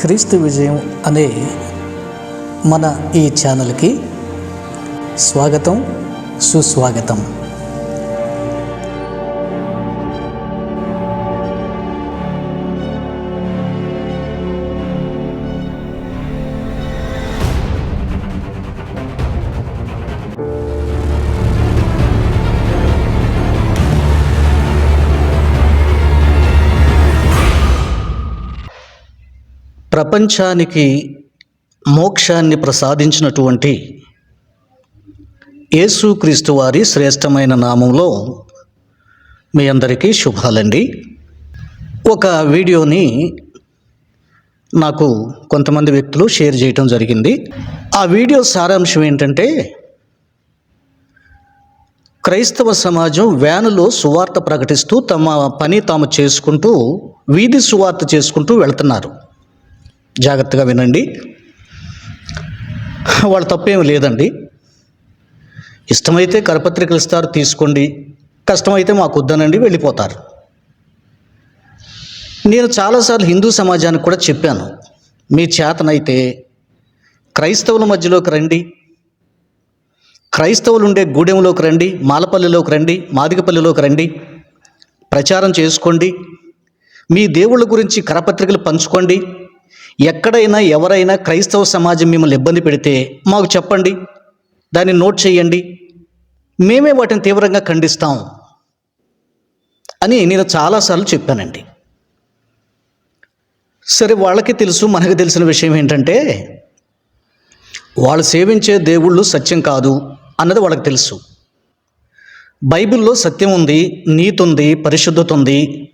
క్రీస్తు విజయం అనే మన ఈ ఛానల్కి స్వాగతం సుస్వాగతం. ప్రపంచానికి మోక్షాన్ని ప్రసాదించినటువంటి యేసుక్రీస్తు వారి శ్రేష్టమైన నామంలో మీ అందరికీ శుభాలండి. ఒక వీడియోని నాకు కొంతమంది వ్యక్తులు షేర్ చేయటం జరిగింది. ఆ వీడియో సారాంశం ఏంటంటే క్రైస్తవ సమాజం వ్యానులో సువార్త ప్రకటిస్తూ తమ పని తాము చేసుకుంటూ వీధి సువార్త చేసుకుంటూ వెళ్తున్నారు. జాగ్రత్తగా వినండి. వాళ్ళ తప్పేమి లేదండి. ఇష్టమైతే కరపత్రికలు ఇస్తారు తీసుకోండి. కష్టమైతే మాకు వద్దనండి వెళ్ళిపోతారు. నేను చాలాసార్లు హిందూ సమాజానికి కూడా చెప్పాను మీ చేతనైతే క్రైస్తవుల మధ్యలోకి రండి. క్రైస్తవులు ఉండే గూడెంలోకి రండి మాలపల్లిలోకి రండి మాదిగపల్లిలోకి రండి. ప్రచారం చేసుకోండి. మీ దేవుళ్ళ గురించి కరపత్రికలు పంచుకోండి. ఎక్కడైనా ఎవరైనా క్రైస్తవ సమాజం మిమ్మల్ని ఇబ్బంది పెడితే మాకు చెప్పండి దాన్ని నోట్ చేయండి. మేమే వాటిని తీవ్రంగా ఖండిస్తాం అని నేను చాలాసార్లు చెప్పానండి. సరే వాళ్ళకి తెలుసు మనకు తెలిసిన విషయం ఏంటంటే వాళ్ళు సేవించే దేవుళ్ళు సత్యం కాదు అన్నది వాళ్ళకి తెలుసు. బైబిల్లో సత్యం ఉంది నీతి ఉంది పరిశుద్ధత ఉంది.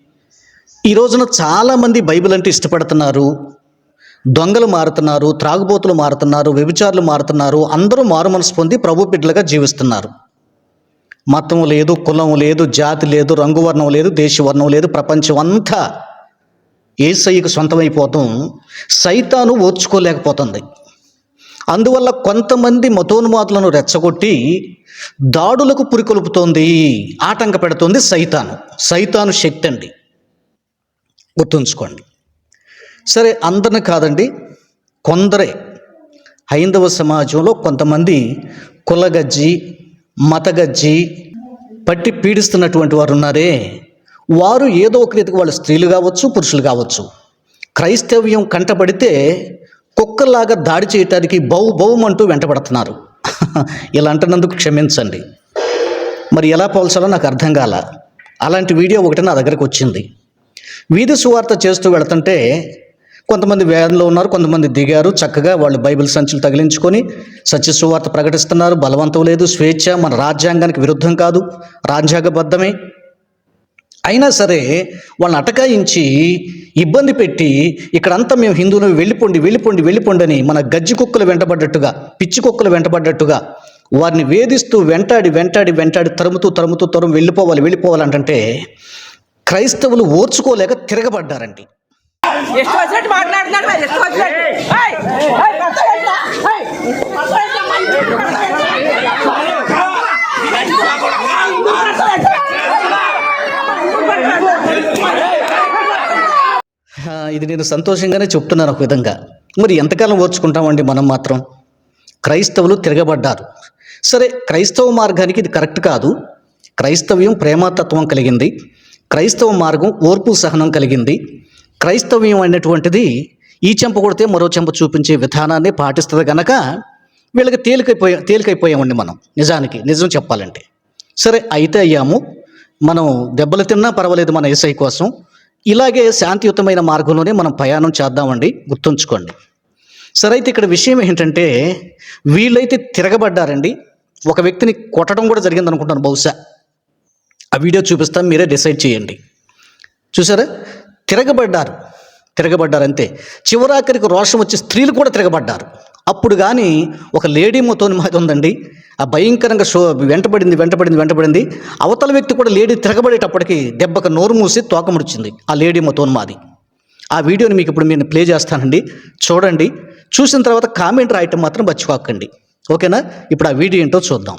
ఈ రోజున చాలామంది బైబిల్ అంటే ఇష్టపడుతున్నారు. దొంగలు మారుతున్నారు త్రాగుబోతులు మారుతున్నారు వ్యభిచారులు మారుతున్నారు అందరూ మారు మనసు పొంది ప్రభు బిడ్డలుగా జీవిస్తున్నారు. మతం లేదు కులం లేదు జాతి లేదు రంగువర్ణం లేదు దేశవర్ణం లేదు ప్రపంచం అంతా ఏసయ్యకు సొంతమైపోతాం సైతాను ఓర్చుకోలేకపోతుంది. అందువల్ల కొంతమంది మతోన్మాదులను రెచ్చగొట్టి దాడులకు పురికొల్పుతోంది ఆటంక పెడుతోంది సైతాను. సైతాను శక్తి అండి. గుర్తుంచుకోండి. సరే అందరిని కాదండి కొందరే. హైందవ సమాజంలో కొంతమంది కులగజ్జి మతగజ్జి పట్టి పీడిస్తున్నటువంటి వారు ఉన్నారే వారు ఏదో ఒక రీతికి వాళ్ళు స్త్రీలు కావచ్చు పురుషులు కావచ్చు. క్రైస్తవ్యం కంటపడితే కుక్కలాగా దాడి చేయటానికి బౌ బౌమంటూ వెంటబడుతున్నారు. ఇలా అంటున్నందుకు క్షమించండి. మరి ఎలా పోల్చాలో నాకు అర్థం కాల. అలాంటి వీడియో ఒకటి నా దగ్గరకు వచ్చింది. వీధి సువార్త చేస్తూ వెళుతుంటే కొంతమంది వ్యాన్లో ఉన్నారు కొంతమంది దిగారు. చక్కగా వాళ్ళు బైబిల్ సంచులు తగిలించుకొని సత్య సువార్త ప్రకటిస్తున్నారు. బలవంతం లేదు. స్వేచ్ఛ మన రాజ్యాంగానికి విరుద్ధం కాదు. రాజ్యాంగబద్ధమే. అయినా సరే వాళ్ళని అటకాయించి ఇబ్బంది పెట్టి ఇక్కడంతా మేము హిందువులు వెళ్ళిపోండి వెళ్ళిపోండి వెళ్ళిపోండి అని మన గజ్జి కుక్కలు వెంటబడ్డట్టుగా పిచ్చి కుక్కలు వెంటబడ్డట్టుగా వారిని వేధిస్తూ వెంటాడి వెంటాడి వెంటాడి తరుముతూ తరుముతూ తరుము వెళ్ళిపోవాలి వెళ్ళిపోవాలంటే క్రైస్తవులు ఓర్చుకోలేక తిరగబడ్డారండి. ಎಷ್ಟು వచ్చినట్టు మాట్లాడుతున్నాడు మరి ಎಷ್ಟು వచ్చినట్టు ఏయ్! ఏయ్, పక్కన పెట్టరా? ఏయ్! పక్కన పెట్టరా? ఆ, ఇది నేను సంతోషంగానే చెప్తున్నాను ఒక విధంగా మరి ఎంతకాలం ఓర్చుకుంటామండి మనం మాత్రం క్రైస్తవులు తిరగబడ్డారు సరే క్రైస్తవ మార్గానికి ఇది కరెక్ట్ కాదు క్రైస్తవ్యం ప్రేమతత్వం కలిగింది క్రైస్తవ మార్గం ఓర్పు సహనం కలిగింది క్రైస్తవ్యం అనేటువంటిది ఈ చెంప కొడితే మరో చెంప చూపించే విధానాన్ని పాటిస్తుంది కనుక వీళ్ళకి తేలికైపోయా తేలికైపోయామండి మనం నిజానికి నిజం చెప్పాలంటే. సరే అయితే అయ్యాము. మనం దెబ్బలు తిన్నా పర్వాలేదు మన ఏసై కోసం. ఇలాగే శాంతియుతమైన మార్గంలోనే మనం ప్రయాణం చేద్దామండి గుర్తుంచుకోండి. సరే అయితే ఇక్కడ విషయం ఏంటంటే వీళ్ళైతే తిరగబడ్డారండి. ఒక వ్యక్తిని కొట్టడం కూడా జరిగింది అనుకుంటాను బహుశా. ఆ వీడియో చూపిస్తాం మీరే డిసైడ్ చేయండి. చూసారా? తిరగబడ్డారు. తిరగబడ్డారు అంతే చివరాఖరికి రోషం వచ్చి స్త్రీలు కూడా తిరగబడ్డారు. అప్పుడు కానీ ఒక లేడీ మొత్తం మాది ఉందండి. ఆ భయంకరంగా షో వెంటబడింది వెంటబడింది వెంటబడింది. అవతల వ్యక్తి కూడా లేడీ తిరగబడేటప్పటికి దెబ్బకు నోరు మూసి తోకముడిచింది ఆ లేడీ మొత్తం మాది. ఆ వీడియోని మీకు ఇప్పుడు నేను ప్లే చేస్తానండి. చూడండి. చూసిన తర్వాత కామెంట్ రాయటం మాత్రం మర్చిపోకండి. ఓకేనా? ఇప్పుడు ఆ వీడియో ఏంటో చూద్దాం.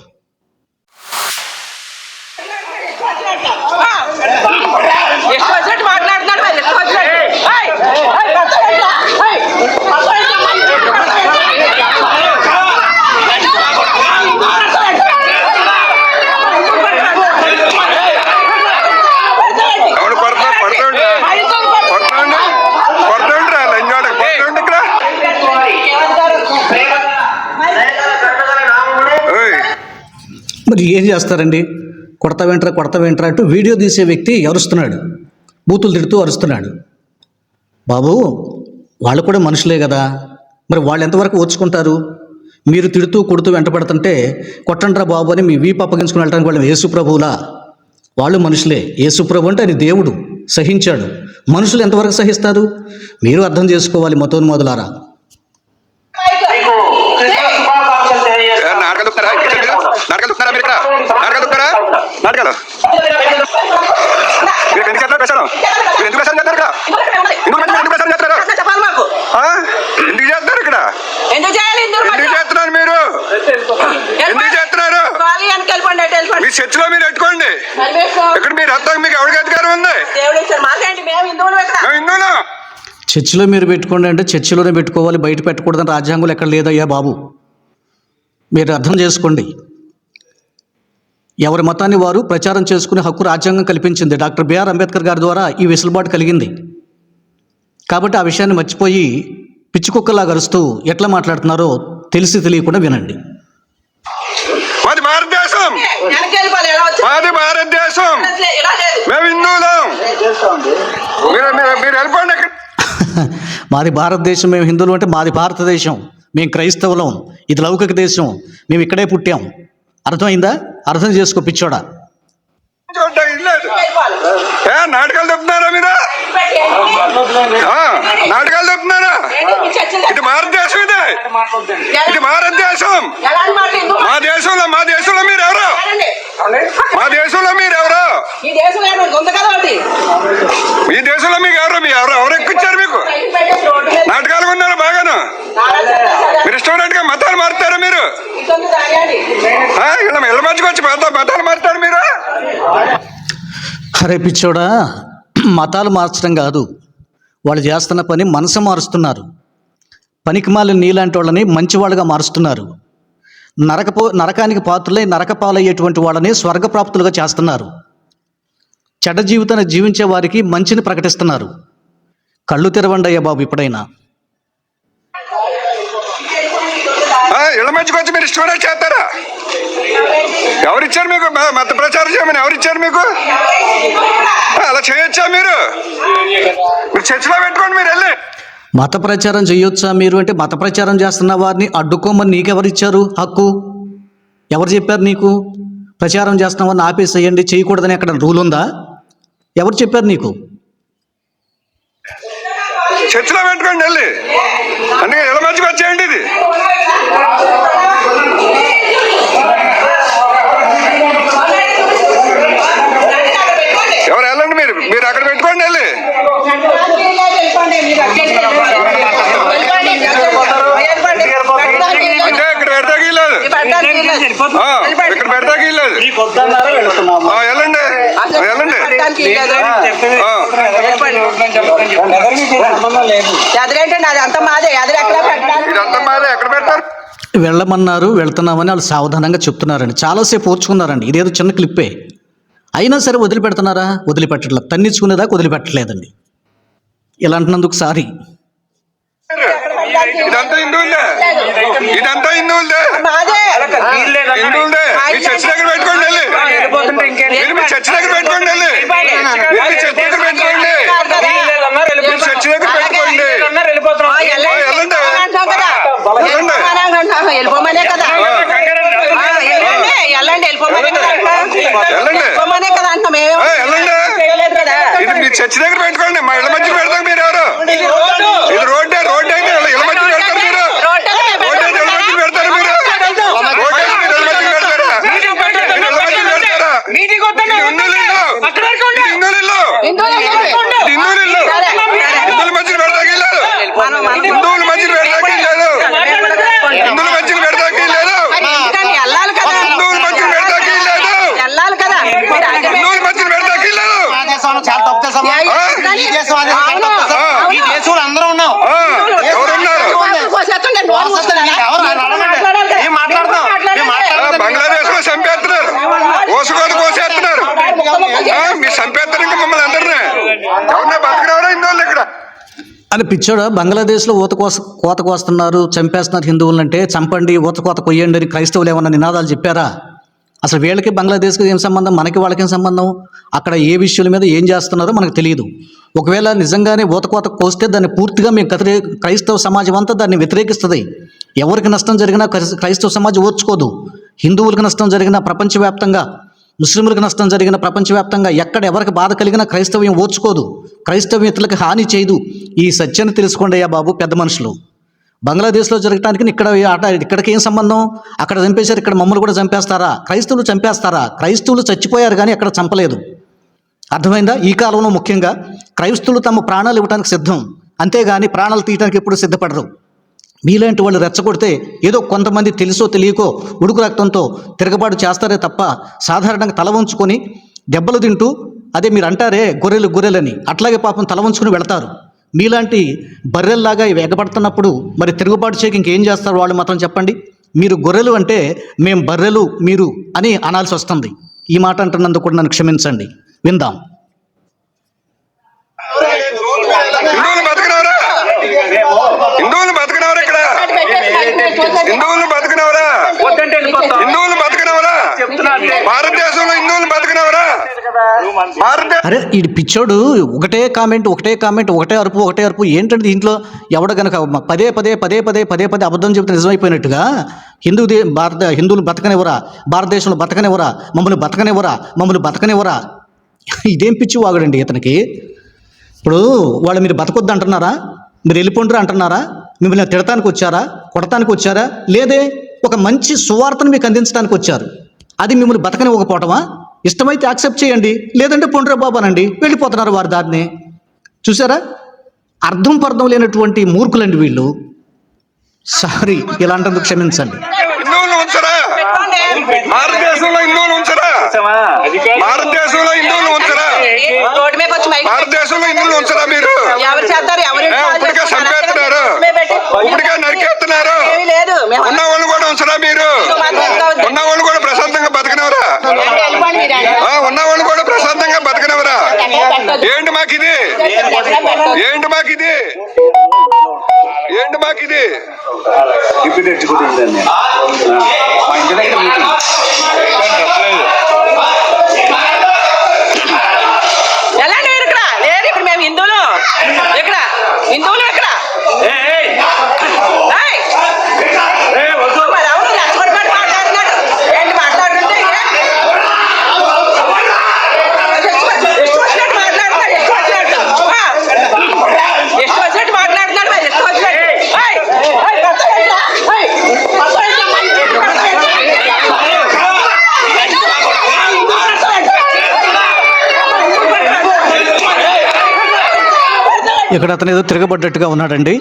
ఏం చేస్తారండి? కొడత వెంట్రా కొడత వెంట్రా అంటూ వీడియో తీసే వ్యక్తి అరుస్తున్నాడు. బూతులు తిడుతూ అరుస్తున్నాడు. బాబు వాళ్ళు కూడా మనుషులే కదా. మరి వాళ్ళు ఎంతవరకు ఓర్చుకుంటారు? మీరు తిడుతూ కొడుతూ వెంటపడుతుంటే కొట్టండ్రా బాబు అని మీ వీపు అప్పగించుకుని వెళ్ళడానికి వాళ్ళు యేసు ప్రభువులా వాళ్ళు మనుషులే. యేసు ప్రభు అంటే ఆయన దేవుడు. సహించాడు. మనుషులు ఎంతవరకు సహిస్తారు? మీరు అర్థం చేసుకోవాలి మతోన్మోదులారా. మీకు నాటకాలు మీరు ఎందుకు చేస్తారు ప్రచారం? మీరు ఎందుకు ప్రచారం చేస్తారు ఇక్కడ? ఎందుకు ప్రచారం- ఎందుకు ప్రచారం చేస్తారు చెప్పాలి మాకు ఆ? ఎందుకు చేస్తారు ఇక్కడ? ఎందుకు చేయాలి? ఇందూరు ఎందుకు చేస్తున్నారు మీరు? ఎందుకు చేస్తున్నారు? మీ చర్చిలో మీరు పెట్టుకోండి. ఇక్కడ మీరు హత్తాకు మీకు ఎవరికి అధికారం ఉంది? దేవుడు ఇచ్చారు మాకేంటి? మేము హిందువులు ఇక్కడ. మేము హిందువులు. చర్చిలో మీరు పెట్టుకోండి అంటే చర్చిలోనే పెట్టుకోవాలి బయట పెట్టకూడదని రాజ్యాంగంలో ఎక్కడ లేదయ్యా బాబు. మీరు అర్థం చేసుకోండి. ఎవరి మతాన్ని వారు ప్రచారం చేసుకునే హక్కు రాజ్యాంగం కల్పించింది. డాక్టర్ బిఆర్ అంబేద్కర్ గారి ద్వారా ఈ వెసులుబాటు కలిగింది. కాబట్టి ఆ విషయాన్ని మర్చిపోయి పిచ్చి కుక్కలాగా అరుస్తూ ఎట్లా మాట్లాడుతున్నారో తెలిసి తెలియకుండా వినండి. భారతదేశం. భారతదేశం. మేము హిందువులం. మీరు వెళ్ళిపోండి మాది భారతదేశం మేము హిందువులు అంటే మాది భారతదేశం. మేము క్రైస్తవులం. ఇది లౌకిక దేశం. మేము ఇక్కడే పుట్టాం. అర్థమైందా? అర్థం చేసుకో పిచ్చోడా. ఏ నాటకాలు చెప్తున్నారా మీరు? ఆ, నాటకాలు చెప్తున్నారా? ఇది భారతదేశం ఇది. ఇది భారతదేశం. మా దేశంలో మా దేశంలో మీరు ఎవరు మా దేశంలో మీరు ఎవరు ఈ మీ దేశంలో మీకు ఎవరు మీ ఎవరు ఎవరు ఎక్కిచ్చారు మీకు? నాటకాలు ఉన్నారు బాగాను. మీరు మతాలు మారుతారా మీరు ఇటువంటి తాగాలి. ఇళ్ళ మతాలు మీరు? అరే పిచ్చోడా మతాలు మార్చడం కాదు. వాళ్ళు చేస్తున్న పని మనసు మారుస్తున్నారు. పనికిమాలిన నీలాంటి వాళ్ళని మంచివాళ్ళుగా మారుస్తున్నారు. నరకపో నరకానికి పాత్రలై నరక పాలయ్యేటువంటి వాళ్ళని స్వర్గప్రాప్తులుగా చేస్తున్నారు. చెడ్డ జీవితాన్ని జీవించే వారికి మంచిని ప్రకటిస్తున్నారు. కళ్ళు తెరవండి అయ్యా బాబు ఇప్పుడైనా. ఇళ్ళ వచ్చి మీరు చేస్తారా? ఎవరిచ్చారు మీకు? మత ప్రచారం చేయమని ఎవరిచ్చారు మీకు? అలా చేయొచ్చా మీరు? మీరు చర్చిలో పెట్టుకోండి మీరు వెళ్ళి. మత ప్రచారం చేయొచ్చా మీరు? అంటే మత ప్రచారం చేస్తున్న వారిని అడ్డుకోమని నీకెవరు ఇచ్చారు హక్కు? ఎవరు చెప్పారు నీకు? ప్రచారం చేస్తున్న వారిని ఆపేసేయండి చేయకూడదని అక్కడ రూల్ ఉందా? ఎవరు చెప్పారు నీకు? చర్చిలో పెట్టుకోండి వెళ్ళి. అందుకే మధ్యకి వచ్చేయండి ఇది ఎవరు వెళ్ళండి మీరు మీరు అక్కడ పెట్టుకోండి వెళ్ళి అంటే ఇక్కడ పెడతాకి లేదు ఆ, ఇక్కడ పెడతాకి లేదు ఆ, వెళ్ళండి. ఆ, వెళ్ళండి. ఆ, ఎదురేంటండి అది అంత మాదే. ఎదురు ఎక్కడ పెట్టాలి ఇదంతా మాదే. ఎక్కడ పెడతారు? వెళ్ళమన్నారు వెళ్తున్నామని వాళ్ళు సావధానంగా చెప్తున్నారండి. చాలాసేపు ఓర్చుకున్నారండి. ఇదేదో చిన్న క్లిప్పే. అయినా సరే వదిలిపెడుతున్నారా? వదిలిపెట్టట్లేదు తన్నించుకునేదాకా వదిలిపెట్టలేదండి ఇలా అంటున్నందుకు సారీ. ఇదంతా హిందువులే ఇదంతా హిందువులే మాదే హిందువులే మీ చర్చి దగ్గర పెట్టుకోండి వెళ్ళి మీ చర్చి దగ్గర పెట్టుకోండి వెళ్ళి మీ చర్చి దగ్గర పెట్టుకోండి మీ చర్చి దగ్గర పెట్టుకోండి వెళ్ళండి. వెళ్ళిపోమని కదా వెళ్ళండి వెళ్ళిపోమనే కదా. వెళ్ళిపోమనే అంటున్నాం ఇది మీ చర్చి దగ్గర పెట్టుకోండి మా ఇళ్ళ మధ్య పెడతాం మీరు ఎవరు ఇది రోడ్డు. ఇది రోడ్డు రోడ్డు అయితే ఇళ్ళ ఇళ్ళ మధ్య పెడతారు మీరు రోడ్డు అయితే రోడ్డు అయితే ఇళ్ళ మధ్య పెడతారు మీరు రోడ్డు అయితే మీరు ఇళ్ళ మధ్య పెడతారా మీరు ఇళ్ళ మధ్య పెడతారా ఇది హిందువుల ఇల్లు ఇది హిందువుల ఇల్లు హిందువులు వెళ్ళిపోండి. ఇది హిందువుల ఇల్లు సరే. హిందువుల మధ్య పెడతాకి లేదు మనం- మనం- హిందువుల మధ్య పెడతాకి లేదు హిందువుల మధ్య పెడతాకి లేదు మరి ఎందుకని వెళ్ళాలి కదా హిందువుల మధ్య పెడతాకి లేదు వెళ్ళాలి కదా మీరు అడ్డు హిందువుల మధ్య పెడతాకి లేదు ఆ దేశంలో చాలా తప్పు చేసామా? ఎందుకని? ఈ దేశం ఆ దేశం చాలా తప్పు చేసాం. అవును, ఈ దేశంలో అందరూ ఉన్నాం ఆ, ఎవరున్నారు అవును. కోసేస్తుంటే నోరు మూసుకున్నారా? ఎవరు అడగండి. మాట్లాడాలి కదా. ఏం మాట్లాడతాం? మాట్లాడాలి. ఏం మాట్లాడతాం? ఆ, బంగ్లాదేశ్లో చంపేస్తున్నారు కోసుకోని కోసేస్తున్నారు ఆ, మీరు చంపేస్తారు ఇంకా మమ్మల్ని అందరినీ. ఎవరన్నా బతకరావరా ఇక్కడ. అని పిచ్చోడు బంగ్లాదేశ్లో ఊత కోస కోత కోస్తున్నారు చంపేస్తున్నారు హిందువులంటే చంపండి ఊత కోత కొయ్యండి అని క్రైస్తవులు ఏమన్నా నినాదాలు చెప్పారా? అసలు వీళ్ళకి బంగ్లాదేశ్కి ఏం సంబంధం? మనకి వాళ్ళకి ఏం సంబంధం? అక్కడ ఏ విషయాల మీద ఏం చేస్తున్నారో మనకు తెలియదు. ఒకవేళ నిజంగానే ఊతకోత కోస్తే దాన్ని పూర్తిగా మేము కథ క్రైస్తవ సమాజం అంతా దాన్ని వ్యతిరేకిస్తుంది. ఎవరికి నష్టం జరిగినా క్రైస్- క్రైస్తవ సమాజం ఓర్చుకోదు. హిందువులకు నష్టం జరిగినా ప్రపంచవ్యాప్తంగా. ముస్లింలకు నష్టం జరిగిన ప్రపంచవ్యాప్తంగా ఎక్కడ ఎవరికి బాధ కలిగినా క్రైస్తవ్యం ఓర్చుకోదు క్రైస్తవ్యతలకు హాని చేయదు. ఈ సత్యాన్ని తెలుసుకోండి అయ్యా బాబు పెద్ద మనుషులు. బంగ్లాదేశ్లో జరగటానికి ఇక్కడ ఆట ఇక్కడికి ఏం సంబంధం? అక్కడ చంపేశారు ఇక్కడ మమ్మల్ని కూడా చంపేస్తారా? క్రైస్తవులు చంపేస్తారా? క్రైస్తవులు చచ్చిపోయారు కానీ అక్కడ చంపలేదు. అర్థమైందా? ఈ కాలంలో ముఖ్యంగా క్రైస్తవులు తమ ప్రాణాలు ఇవ్వడానికి సిద్ధం. అంతేగాని ప్రాణాలు తీయడానికి ఎప్పుడు సిద్ధపడరు. మీలాంటి వాళ్ళు రెచ్చగొడితే ఏదో కొంతమంది తెలుసో తెలియకో ఉడుకు రక్తంతో తిరగబాటు చేస్తారే తప్ప సాధారణంగా తల వంచుకొని దెబ్బలు తింటూ అదే మీరు అంటారే గొర్రెలు గొర్రెలని అట్లాగే పాపం తల వంచుకుని వెళతారు. మీలాంటి బర్రెల్లాగా ఎగబడుతున్నప్పుడు మరి తిరుగుబాటు చేయక ఇంకేం చేస్తారు వాళ్ళు మాత్రం చెప్పండి. మీరు గొర్రెలు అంటే మేం బర్రెలు మీరు అని అనాల్సి వస్తుంది. ఈ మాట అంటున్నందుకు కూడా నన్ను క్షమించండి. విందాం హిందువులు బతకనవరా హిందువులు బతకనవరా ఇక్కడ హిందువులు బతకనవరా? హిందువులు బతకనవరా? భారతదేశంలో హిందువులు బతకనవరా? అరే ఈ పిచ్చోడు ఒకటే కామెంట్ ఒకటే కామెంట్ ఒకటే అరుపు ఒకటే అరుపు. ఏంటంటే దీంట్లో? ఎవడ గనక పదే పదే పదే పదే పదే పదే అబద్ధం చెబితే నిజమైపోయినట్టుగా? హిందూ దే భారత హిందువులు బతకనివ్వరా? భారతదేశంలో బతకనివ్వరా? మమ్మల్ని బతకనివ్వరా? మమ్మల్ని బతకనివ్వరా? ఇదేం పిచ్చి వాగడండి ఇతనికి? ఇప్పుడు వాళ్ళు మీరు బతకొద్దు అంటున్నారా మీరు వెళ్ళిపోండ్రు అంటున్నారా? మిమ్మల్ని తిడటానికి వచ్చారా? కొడటానికి వచ్చారా? లేదే ఒక మంచి సువార్తను మీకు అందించడానికి వచ్చారు. అది మిమ్మల్ని బతకనివ్వకపోవటమా ఇష్టమైతే యాక్సెప్ట్ చేయండి. లేదంటే పొండ్రా బాబానండి వెళ్ళిపోతున్నారు వారి దారిని. చూసారా అర్థం పర్థం లేనటువంటి మూర్ఖులండి వీళ్ళు. సారీ ఇలాంటందుకు క్షమించండి. భారతదేశంలో హిందువులు ఉంచరా? హిందువులు భారతదేశంలో హిందువులు ఉంచరా మీరు? ఎవరు చేస్తారు? గుంపుడిగా నరికేస్తున్నారు. ఉన్న వాళ్ళు కూడా ఉంచరా మీరు? ఉన్న వాళ్ళు కూడా ప్రశాంతంగా బతకనవరా? ఉన్న వాళ్ళు కూడా ప్రశాంతంగా బతకనవరా? ఏంటి మాకు ఇది ఏంటి మాకు ఇది ఏంటి మాకు ఇది ఎలా లేరు ఇక్కడ? లేరు ఇప్పుడు మేము హిందువులు. ఇక్కడ హిందువులు ఇక్కడ అతను ఏదో తిరగబడ్డట్టుగా ఉన్నాడండి.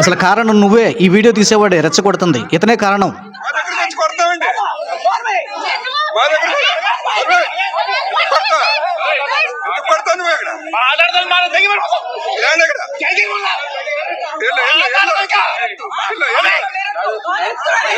అసలు కారణం నువ్వే. ఈ వీడియో తీసేవాడే రెచ్చగొడుతుంది. ఇతనే కారణం మా దగ్గరికి వచ్చి కొడతామండి మా దగ్గరికి కొడతా ఎందుకు కొడతావు నువ్వు ఇక్కడ ఏంటి ఇక్కడ వెళ్ళు, వెళ్ళు, వెళ్ళు. వెళ్ళు, వెళ్ళు. ఏం చేసుకుంటావు? జై శ్రీరామ్ ఆహా,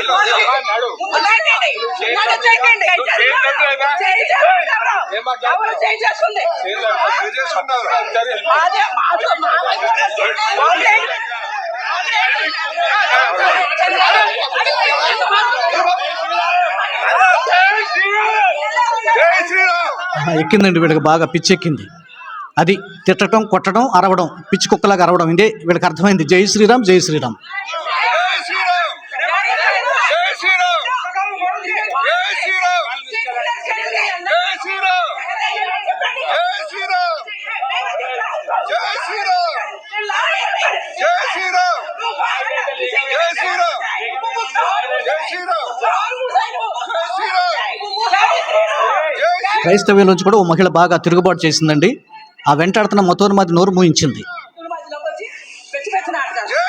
ఎక్కిందండి వీడికి బాగా పిచ్చి ఎక్కింది అది తిట్టడం కొట్టడం అరవడం పిచ్చి కుక్కలాగా అరవడం ఇదే వీడికి అర్థమైంది జై శ్రీరామ్ జై శ్రీరామ్ క్రైస్తవ్యం నుంచి కూడా ఓ మహిళ బాగా తిరుగుబాటు చేసిందండి. ఆ వెంటాడుతున్న మతోన్మాది నోరు మూయించింది. జై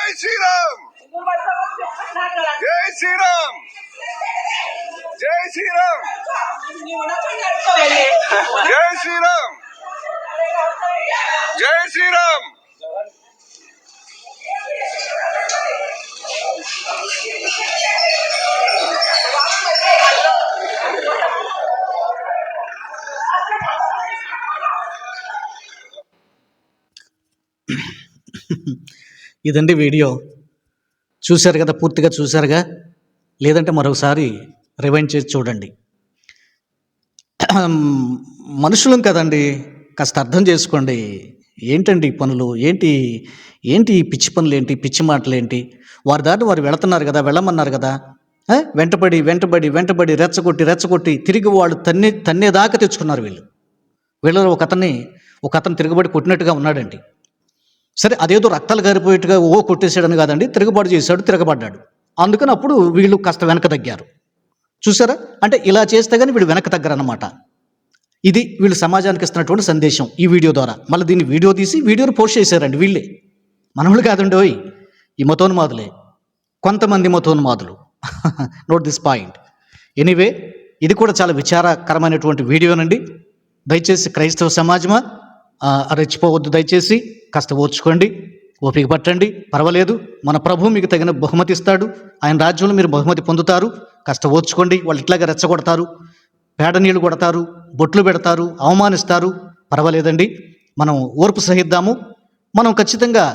శ్రీరామ్! జై శ్రీరామ్! ఇదండి వీడియో. చూశారు కదా పూర్తిగా చూశారుగా? లేదంటే మరొకసారి రివైండ్ చేసి చూడండి. మనుషులం కదండి కాస్త అర్థం చేసుకోండి. ఏంటండి ఈ పనులు? ఏంటి ఏంటి ఈ పిచ్చి పనులు ఏంటి పిచ్చి మాటలు ఏంటి వారి దాటి వారు వెళుతున్నారు కదా వెళ్ళమన్నారు కదా? వెంటబడి వెంటబడి వెంటబడి రెచ్చగొట్టి రెచ్చగొట్టి తిరిగి వాళ్ళు తన్నే తన్నేదాకా తెచ్చుకున్నారు వీళ్ళు. వీళ్ళలో ఒక అతన్ని ఒక అతను తిరగబడి కొట్టినట్టుగా ఉన్నాడండి. సరే అదేదో రక్తాలు గారిపోయేట్టుగా ఓ కొట్టేశాడని కాదండి తిరగబాటు చేశాడు తిరగబడ్డాడు. అందుకని అప్పుడు వీళ్ళు కాస్త వెనక తగ్గారు. చూసారా? అంటే ఇలా చేస్తే కానీ వీళ్ళు వెనక తగ్గరన్నమాట. ఇది వీళ్ళు సమాజానికి ఇస్తున్నటువంటి సందేశం ఈ వీడియో ద్వారా. మళ్ళీ దీన్ని వీడియో తీసి వీడియోని పోస్ట్ చేశారండి వీళ్ళే. మనవులు కాదండి ఓయ్ ఈ మతోన్మాదులే. కొంతమంది మతోన్మాదులు. నోట్ దిస్ పాయింట్ ఎనీవే ఇది కూడా చాలా విచారకరమైనటువంటి వీడియోనండి. దయచేసి క్రైస్తవ సమాజమా? రెచ్చిపోవద్దు దయచేసి. కాస్త ఓర్చుకోండి ఓపిక పట్టండి పర్వాలేదు. మన ప్రభు మీకు తగిన బహుమతి ఇస్తాడు. ఆయన రాజ్యంలో మీరు బహుమతి పొందుతారు. కాస్త ఓర్చుకోండి వాళ్ళు ఇట్లాగా రెచ్చగొడతారు. పేడ నీళ్ళు కొడతారు బొట్లు పెడతారు అవమానిస్తారు. పర్వాలేదండి. మనం ఓర్పు సహిద్దాము. మనం ఖచ్చితంగా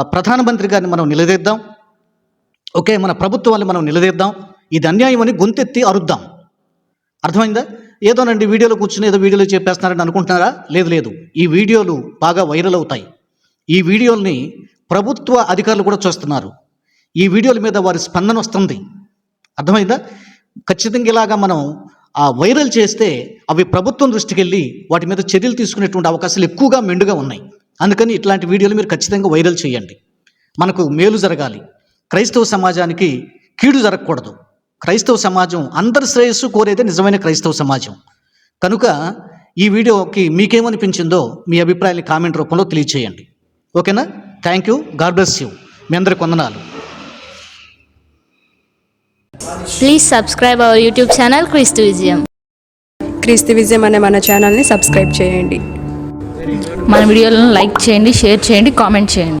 ప్రధానమంత్రి గారిని మనం నిలదీద్దాం. ఓకే మన ప్రభుత్వాన్ని మనం నిలదీద్దాం. ఇది అన్యాయం అని గొంతెత్తి అరుద్దాం. అర్థమైందా? ఏదోనండి వీడియోలో కూర్చుని ఏదో వీడియోలో చెప్పేస్తున్నారని అనుకుంటున్నారా? లేదు లేదు. ఈ వీడియోలు బాగా వైరల్ అవుతాయి. ఈ వీడియోల్ని ప్రభుత్వ అధికారులు కూడా చూస్తున్నారు. ఈ వీడియోల మీద వారి స్పందన వస్తుంది. అర్థమైందా? ఖచ్చితంగా ఇలాగా మనం ఆ వైరల్ చేస్తే అవి ప్రభుత్వం దృష్టికి వెళ్ళి వాటి మీద చర్యలు తీసుకునేటువంటి అవకాశాలు ఎక్కువగా మెండుగా ఉన్నాయి. అందుకని ఇట్లాంటి వీడియోలు మీరు ఖచ్చితంగా వైరల్ చేయండి. మనకు మేలు జరగాలి. క్రైస్తవ సమాజానికి కీడు జరగకూడదు. క్రైస్తవ సమాజం అందరి శ్రేయస్సు కోరేదే నిజమైన క్రైస్తవ సమాజం. కనుక ఈ వీడియోకి మీకేమనిపించిందో మీ అభిప్రాయాన్ని కామెంట్ రూపంలో తెలియచేయండి. ఓకేనా? Thank you god bless you మీ అందరికి వందనాలు. Please subscribe our YouTube channel Christu Vizium. క్రీస్తు విజయం అనే మన ఛానల్ని సబ్స్క్రైబ్ చేయండి. మన వీడియోలను లైక్ చేయండి షేర్ చేయండి కామెంట్ చేయండి.